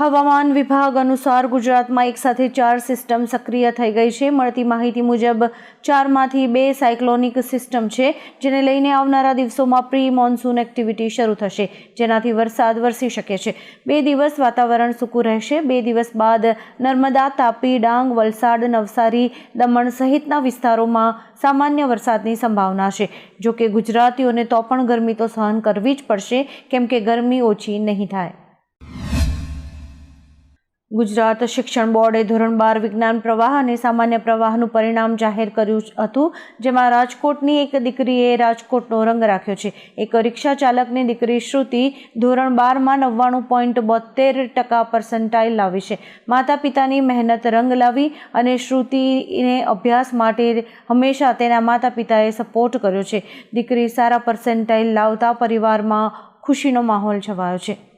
હવામાન વિભાગ અનુસાર ગુજરાતમાં એક સાથે ચાર સિસ્ટમ સક્રિય થઈ ગઈ છે. મળતી માહિતી મુજબ, ચારમાંથી બે સાયક્લોનિક સિસ્ટમ છે, જેને લઈને આવનારા દિવસોમાં પ્રી મોન્સૂન એક્ટિવિટી શરૂ થશે, જેનાથી વરસાદ વરસી શકે છે. બે દિવસ વાતાવરણ સૂકું રહેશે. બે દિવસ બાદ નર્મદા, તાપી, ડાંગ, વલસાડ, નવસારી, દમણ સહિતના વિસ્તારોમાં સામાન્ય વરસાદની સંભાવના છે. જો કે ગુજરાતીઓને તો પણ ગરમી તો સહન કરવી જ પડશે, કેમ કે ગરમી ઓછી નહીં થાય. ગુજરાત શિક્ષણ બોર્ડે ધોરણ બાર વિજ્ઞાન પ્રવાહ અને સામાન્ય પ્રવાહનું પરિણામ જાહેર કર્યું હતું, જેમાં રાજકોટની એક દીકરીએ રાજકોટનો રંગ રાખ્યો છે. એક રિક્ષા ચાલકની દીકરી શ્રુતિ ધોરણ બારમાં નવ્વાણું પોઈન્ટ બોતેર ટકા પર્સન્ટાઇલ લાવી છે. માતા પિતાની મહેનત રંગ લાવી અને શ્રુતિને અભ્યાસ માટે હંમેશા તેના માતા પિતાએ સપોર્ટ કર્યો છે. દીકરી સારા પર્સન્ટાઇલ લાવતા પરિવારમાં ખુશીનો માહોલ છવાયો છે.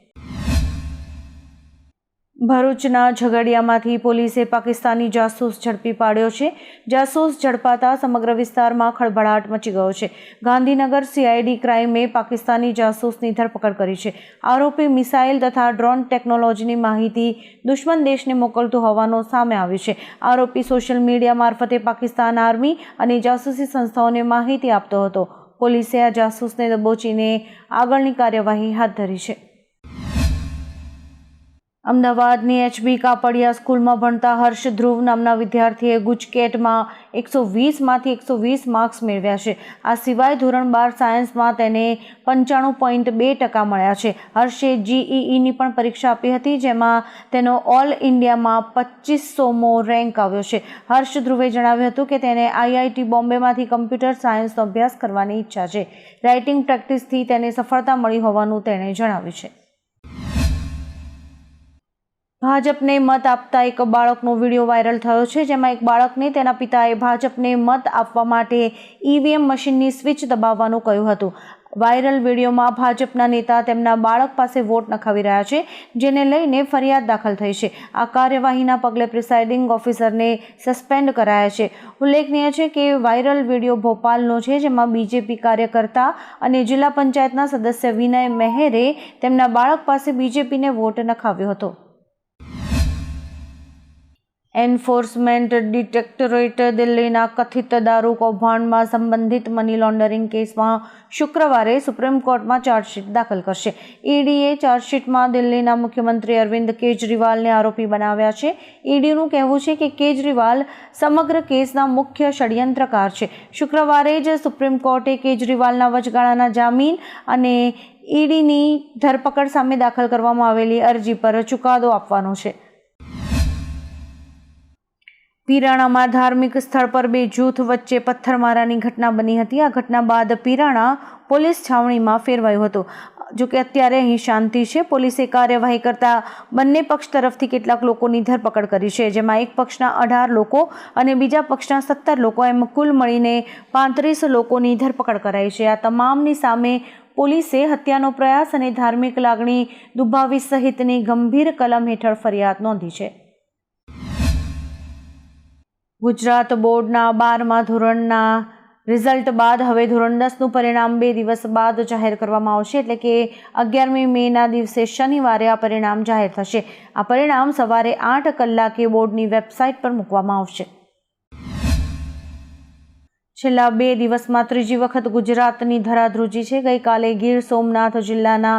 ભરૂચના ઝઘડિયામાંથી પોલીસે પાકિસ્તાની જાસૂસ ઝડપી પાડ્યો છે. જાસૂસ ઝડપાતા સમગ્ર વિસ્તારમાં ખળભળાટ મચી ગયો છે. ગાંધીનગર સીઆઈડી ક્રાઇમે પાકિસ્તાની જાસૂસની ધરપકડ કરી છે. આરોપી મિસાઇલ તથા ડ્રોન ટેકનોલોજીની માહિતી દુશ્મન દેશને મોકલતું હોવાનો સામે આવ્યું છે. આરોપી સોશિયલ મીડિયા મારફતે પાકિસ્તાન આર્મી અને જાસૂસી સંસ્થાઓને માહિતી આપતો હતો. પોલીસે આ જાસૂસને દબોચીને આગળની કાર્યવાહી હાથ ધરી છે. અમદાવાદની એચબી કાપડિયા સ્કૂલમાં ભણતા હર્ષ ધ્રુવ નામના વિદ્યાર્થીએ ગુજકેટમાં એકસો વીસમાંથી એકસો વીસ માર્ક્સ મેળવ્યા છે. આ સિવાય ધોરણ બાર સાયન્સમાં તેને પંચાણું પોઈન્ટ બે ટકા મળ્યા છે. હર્ષે જીઈઈની પણ પરીક્ષા આપી હતી, જેમાં તેનો ઓલ ઇન્ડિયામાં પચીસોમો રેન્ક આવ્યો છે. હર્ષ ધ્રુવે જણાવ્યું હતું કે તેને આઈઆઈટી બોમ્બેમાંથી કમ્પ્યુટર સાયન્સનો અભ્યાસ કરવાની ઈચ્છા છે. રાઇટિંગ પ્રેક્ટિસથી તેને સફળતા મળી હોવાનું તેણે જણાવ્યું છે. ભાજપને મત આપતા એક બાળકનો વીડિયો વાયરલ થયો છે, જેમાં એક બાળકને તેના પિતાએ ભાજપને મત આપવા માટે ઈવીએમ મશીનની સ્વિચ દબાવવાનું કહ્યું હતું. વાયરલ વિડીયોમાં ભાજપના નેતા તેમના બાળક પાસે વોટ નખાવી રહ્યા છે, જેને લઈને ફરિયાદ દાખલ થઈ છે. આ કાર્યવાહીના પગલે પ્રિસાઇડિંગ ઓફિસરને સસ્પેન્ડ કરાયા છે. ઉલ્લેખનીય છે કે વાયરલ વીડિયો ભોપાલનો છે, જેમાં બીજેપી કાર્યકર્તા અને જિલ્લા પંચાયતના સદસ્ય વિનય મહેરે તેમના બાળક પાસે બીજેપીને વોટ નખાવ્યો હતો. એન્ફોર્સમેન્ટ ડિટેક્ટોરેટ દિલ્હીના કથિત દારૂ કૌભાંડમાં સંબંધિત મની લોન્ડરિંગ કેસમાં શુક્રવારે સુપ્રીમ કોર્ટમાં ચાર્જશીટ દાખલ કરશે. ઈડીએ ચાર્જશીટમાં દિલ્હીના મુખ્યમંત્રી અરવિંદ કેજરીવાલને આરોપી બનાવ્યા છે. ઈડીનું કહેવું છે કે કેજરીવાલ સમગ્ર કેસના મુખ્ય ષડયંત્રકાર છે. શુક્રવારે જ સુપ્રીમ કોર્ટે કેજરીવાલના વચગાળાના જામીન અને ઈડીની ધરપકડ સામે દાખલ કરવામાં આવેલી અરજી પર ચુકાદો આપવાનો છે. પીરાણામાં ધાર્મિક સ્થળ પર બે જૂથ વચ્ચે પથ્થરમારાની ઘટના બની હતી. આ ઘટના બાદ પીરાણા પોલીસ છાવણીમાં ફેરવાયું હતું. જોકે અત્યારે અહીં શાંતિ છે. પોલીસે કાર્યવાહી કરતા બંને પક્ષ તરફથી કેટલાક લોકોની ધરપકડ કરી છે, જેમાં એક પક્ષના અઢાર લોકો અને બીજા પક્ષના સત્તર લોકો એમ કુલ મળીને પાંત્રીસ લોકોની ધરપકડ કરાઈ છે. આ તમામની સામે પોલીસે હત્યાનો પ્રયાસ અને ધાર્મિક લાગણી દુભાવી સહિતની ગંભીર કલમ હેઠળ ફરિયાદ નોંધી છે. ગુજરાત બોર્ડના બારમા ધોરણના રિઝલ્ટ બાદ હવે ધોરણ દસનું પરિણામ બે દિવસ બાદ જાહેર કરવામાં આવશે એટલે કે અગિયારમી મેના દિવસે શનિવારે આ પરિણામ જાહેર થશે. આ પરિણામ સવારે આઠ કલાકે બોર્ડની વેબસાઇટ પર મૂકવામાં આવશે. છેલ્લા બે દિવસમાં ત્રીજી વખત ગુજરાતની ધરાધ્રુજી છે. ગઈકાલે ગીર સોમનાથ જિલ્લાના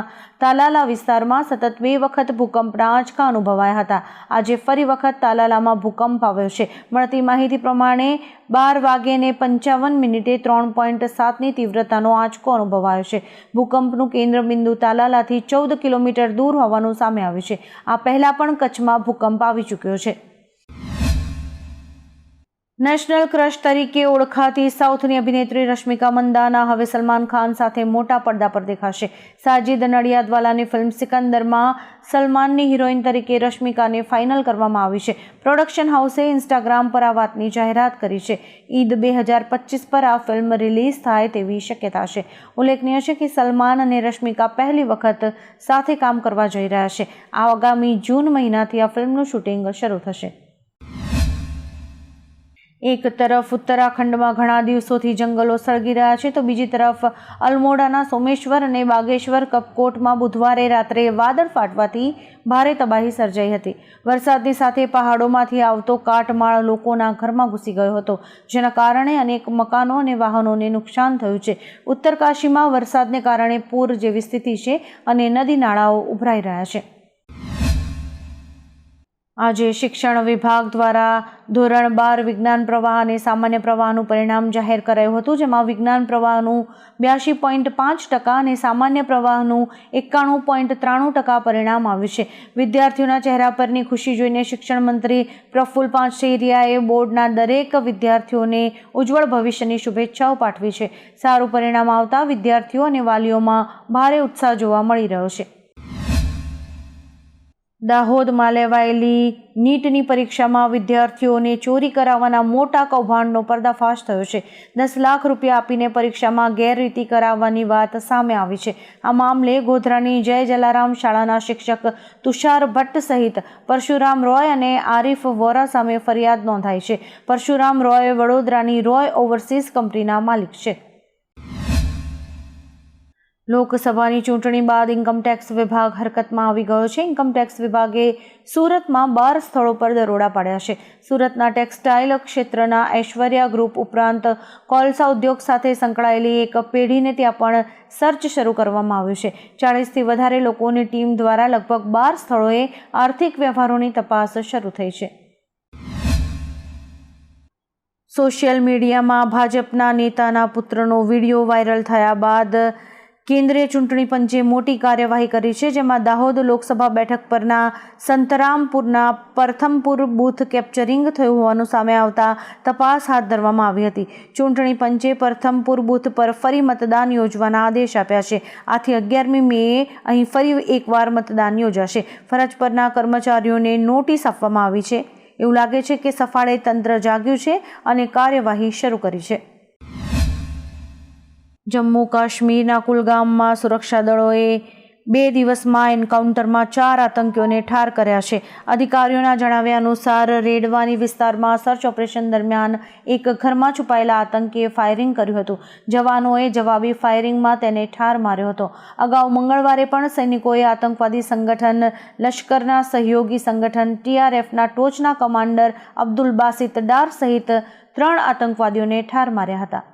તાલાલા વિસ્તારમાં સતત બે વખત ભૂકંપના આંચકા અનુભવાયા હતા. આજે ફરી વખત તાલાલામાં ભૂકંપ આવ્યો છે. મળતી માહિતી પ્રમાણે બાર વાગ્યે પંચાવન મિનિટે ત્રણ પોઈન્ટ સાતની તીવ્રતાનો આંચકો અનુભવાયો છે. ભૂકંપનું કેન્દ્રબિંદુ તાલાલાથી ચૌદ કિલોમીટર દૂર હોવાનું સામે આવ્યું છે. આ પહેલાં પણ કચ્છમાં ભૂકંપ આવી ચૂક્યો છે. નેશનલ ક્રશ તરીકે ઓળખાતી સાઉથની અભિનેત્રી રશ્મિકા મંદાના હવે સલમાન ખાન સાથે મોટા પડદા પર દેખાશે. સાજિદ નડિયાદવાલાની ફિલ્મ સિકંદરમાં સલમાનની હિરોઈન તરીકે રશ્મિકાને ફાઇનલ કરવામાં આવી છે. પ્રોડક્શન હાઉસે ઇન્સ્ટાગ્રામ પર આ વાતની જાહેરાત કરી છે. ઈદ બે હજાર પચીસ પર આ ફિલ્મ રિલીઝ થાય તેવી શક્યતા છે. ઉલ્લેખનીય છે કે સલમાન અને રશ્મિકા પહેલી વખત સાથે કામ કરવા જઈ રહ્યા છે. આગામી જૂન મહિનાથી આ ફિલ્મનું શૂટિંગ શરૂ થશે. એક તરફ ઉત્તરાખંડમાં ઘણા દિવસોથી જંગલો સળગી રહ્યા છે, તો બીજી તરફ અલમોડાના સોમેશ્વર અને બાગેશ્વર કપકોટમાં બુધવારે રાત્રે વાદળ ફાટવાથી ભારે તબાહી સર્જાઈ હતી. વરસાદની સાથે પહાડોમાંથી આવતો કાટમાળ લોકોના ઘરમાં ઘૂસી ગયો હતો, જેના કારણે અનેક મકાનો અને વાહનોને નુકસાન થયું છે. ઉત્તરકાશીમાં વરસાદને કારણે પૂર જેવી સ્થિતિ છે અને નદી નાળાઓ ઉભરાઈ રહ્યા છે. આજે શિક્ષણ વિભાગ દ્વારા ધોરણ બાર વિજ્ઞાન પ્રવાહ અને સામાન્ય પ્રવાહનું પરિણામ જાહેર કરાયું હતું, જેમાં વિજ્ઞાન પ્રવાહનું બ્યાસી પોઈન્ટ પાંચ ટકા અને સામાન્ય પ્રવાહનું એકાણું પોઈન્ટ ત્રાણું ટકા પરિણામ આવ્યું છે. વિદ્યાર્થીઓના ચહેરા પરની ખુશી જોઈને શિક્ષણ મંત્રી પ્રફુલ્લ પાંચેરિયાએ બોર્ડના દરેક વિદ્યાર્થીઓને ઉજ્જવળ ભવિષ્યની શુભેચ્છાઓ પાઠવી છે. સારું પરિણામ આવતા વિદ્યાર્થીઓ અને વાલીઓમાં ભારે ઉત્સાહ જોવા મળી રહ્યો છે. દાહોદમાં લેવાયેલી નીટની પરીક્ષામાં વિદ્યાર્થીઓને ચોરી કરાવવાના મોટા કૌભાંડનો પર્દાફાશ થયો છે. દસ લાખ રૂપિયા આપીને પરીક્ષામાં ગેરરીતિ કરાવવાની વાત સામે આવી છે. આ મામલે ગોધરાની જય જલારામ શાળાના શિક્ષક તુષાર ભટ્ટ સહિત પરશુરામ રોય અને આરિફ વોરા સામે ફરિયાદ નોંધાઈ છે. પરશુરામ રોય વડોદરાની રોય ઓવરસીઝ કંપનીના માલિક છે. લોકસભાની ચૂંટણી બાદ ઇન્કમટેક્સ વિભાગ હરકતમાં આવી ગયો છે. ઇન્કમટેક્સ વિભાગે સુરતમાં બાર સ્થળો પર દરોડા પાડ્યા છે. સુરતના ટેક્સટાઇલ ક્ષેત્રના ઐશ્વર્યા ગ્રુપ ઉપરાંત કોલસા ઉદ્યોગ સાથે સંકળાયેલી એક પેઢીને ત્યાં પણ સર્ચ શરૂ કરવામાં આવ્યું છે. ચાળીસથી વધારે લોકોની ટીમ દ્વારા લગભગ બાર સ્થળોએ આર્થિક વ્યવહારોની તપાસ શરૂ થઈ છે. સોશિયલ મીડિયામાં ભાજપના નેતાના પુત્રનો વીડિયો વાયરલ થયા બાદ કેન્દ્રીય ચૂંટણી પંચે મોટી કાર્યવાહી કરી છે, જેમાં દાહોદ લોકસભા બેઠક પરના સંતરામપુરના પ્રથમપુર બૂથ કેપ્ચરિંગ થયું હોવાનું સામે આવતા તપાસ હાથ ધરવામાં આવી હતી. ચૂંટણી પંચે પ્રથમપુર બૂથ પર ફરી મતદાન યોજવાના આદેશ આપ્યા છે. આથી અગિયારમી મેએ અહીં ફરી એકવાર મતદાન યોજાશે. ફરજ પરના કર્મચારીઓને નોટિસ આપવામાં આવી છે. એવું લાગે છે કે સફાળે તંત્ર જાગ્યું છે અને કાર્યવાહી શરૂ કરી છે. જમ્મુ કાશ્મીરના કુલગામમાં સુરક્ષા દળોએ બે દિવસમાં એન્કાઉન્ટરમાં ચાર આતંકીઓને ઠાર કર્યા છે. અધિકારીઓના જણાવ્યા અનુસાર, રેડવાની વિસ્તારમાં સર્ચ ઓપરેશન દરમિયાન એક ઘરમાં છુપાયેલા આતંકીએ ફાયરિંગ કર્યું હતું. જવાનોએ જવાબી ફાયરિંગમાં તેને ઠાર માર્યો હતો. અગાઉ મંગળવારે પણ સૈનિકોએ આતંકવાદી સંગઠન લશ્કરના સહયોગી સંગઠન ટીઆરએફના ટોચના કમાન્ડર અબ્દુલ બાસિત ડાર સહિત ત્રણ આતંકવાદીઓને ઠાર માર્યા હતા.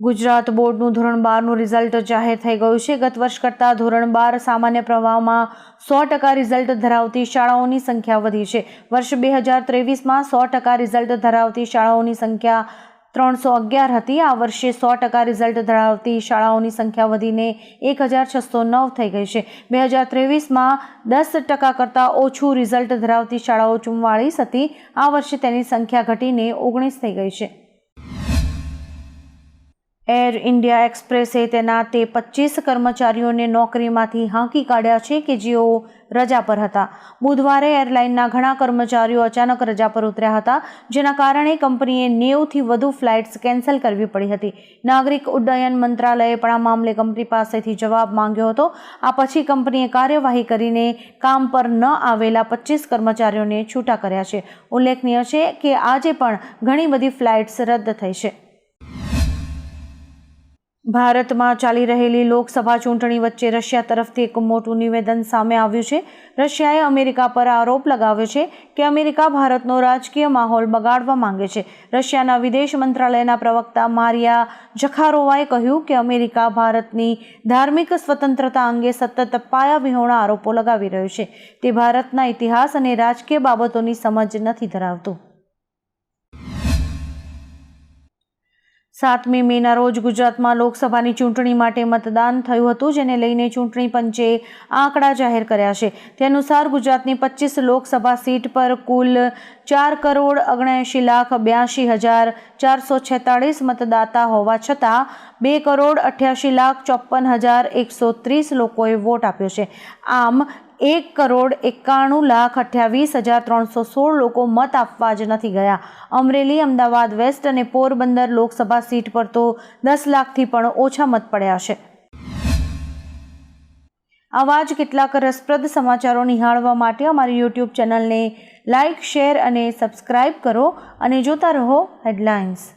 ગુજરાત બોર્ડનું ધોરણ બારનું રિઝલ્ટ જાહેર થઈ ગયું છે. ગત વર્ષ કરતાં ધોરણ બાર સામાન્ય પ્રવાહમાં સો ટકા રિઝલ્ટ ધરાવતી શાળાઓની સંખ્યા વધી છે. વર્ષ બે હજાર ત્રેવીસમાં સો ટકા રિઝલ્ટ ધરાવતી શાળાઓની સંખ્યા ત્રણસો અગિયાર હતી. આ વર્ષે સો ટકા રિઝલ્ટ ધરાવતી શાળાઓની સંખ્યા વધીને એક હજાર છસો નવ થઈ ગઈ છે. બે હજાર ત્રેવીસમાં દસ ટકા કરતાં ઓછું રિઝલ્ટ ધરાવતી શાળાઓ ચુમ્માળીસ હતી. આ વર્ષે તેની સંખ્યા ઘટીને ઓગણીસ થઈ ગઈ છે. એર ઇન્ડિયા એક્સપ્રેસે તેના તે પચીસ કર્મચારીઓને નોકરીમાંથી હાંકી કાઢ્યા છે કે જેઓ રજા પર હતા. બુધવારે એરલાઇનના ઘણા કર્મચારીઓ અચાનક રજા પર ઉતર્યા હતા, જેના કારણે કંપનીએ નેવથી વધુ ફ્લાઇટ્સ કેન્સલ કરવી પડી હતી. નાગરિક ઉડ્ડયન મંત્રાલયે પણ આ મામલે કંપની પાસેથી જવાબ માંગ્યો હતો. આ પછી કંપનીએ કાર્યવાહી કરીને કામ પર ન આવેલા પચીસ કર્મચારીઓને છૂટા કર્યા છે. ઉલ્લેખનીય છે કે આજે પણ ઘણી બધી ફ્લાઇટ્સ રદ થઈ છે. ભારતમાં ચાલી રહેલી લોકસભા ચૂંટણી વચ્ચે રશિયા તરફથી એક મોટું નિવેદન સામે આવ્યું છે. રશિયાએ અમેરિકા પર આરોપ લગાવ્યો છે કે અમેરિકા ભારતનો રાજકીય માહોલ બગાડવા માંગે છે. રશિયાના વિદેશ મંત્રાલયના પ્રવક્તા મારિયા જખારોવાએ કહ્યું કે અમેરિકા ભારતની ધાર્મિક સ્વતંત્રતા અંગે સતત પાયાવિહોણા આરોપો લગાવી રહ્યું છે. તે ભારતના ઇતિહાસ અને રાજકીય બાબતોની સમજ નથી ધરાવતું. સાતમી મેના રોજ ગુજરાતમાં લોકસભાની ચૂંટણી માટે મતદાન થયું હતું, જેને લઈને ચૂંટણી પંચે આંકડા જાહેર કર્યા છે. તે અનુસાર ગુજરાતની પચીસ લોકસભા સીટ પર કુલ ચાર કરોડ ઓગણએંશી લાખ બ્યાસી હજાર ચારસો છેતાળીસ મતદાતા હોવા છતાં, બે કરોડ અઠ્યાસી લાખ ચોપન હજાર એકસો ત્રીસ લોકોએ વોટ આપ્યો છે. આમ એક કરોડ એકાણું લાખ અઠ્યાવીસ હજાર ત્રણસો સોળ લોકો મત આપવા જ નથી ગયા. અમરેલી, અમદાવાદ, વેસ્ટ અને પોરબંદર લોકસભા સીટ પર તો દસ લાખથી પણ ઓછા મત પડ્યા છે. આવા જ કેટલાક રસપ્રદ સમાચારો નિહાળવા માટે અમારી યુટ્યુબ ચેનલને લાઇક શેર અને સબસ્ક્રાઇબ કરો અને જોતા રહો હેડલાઇન્સ.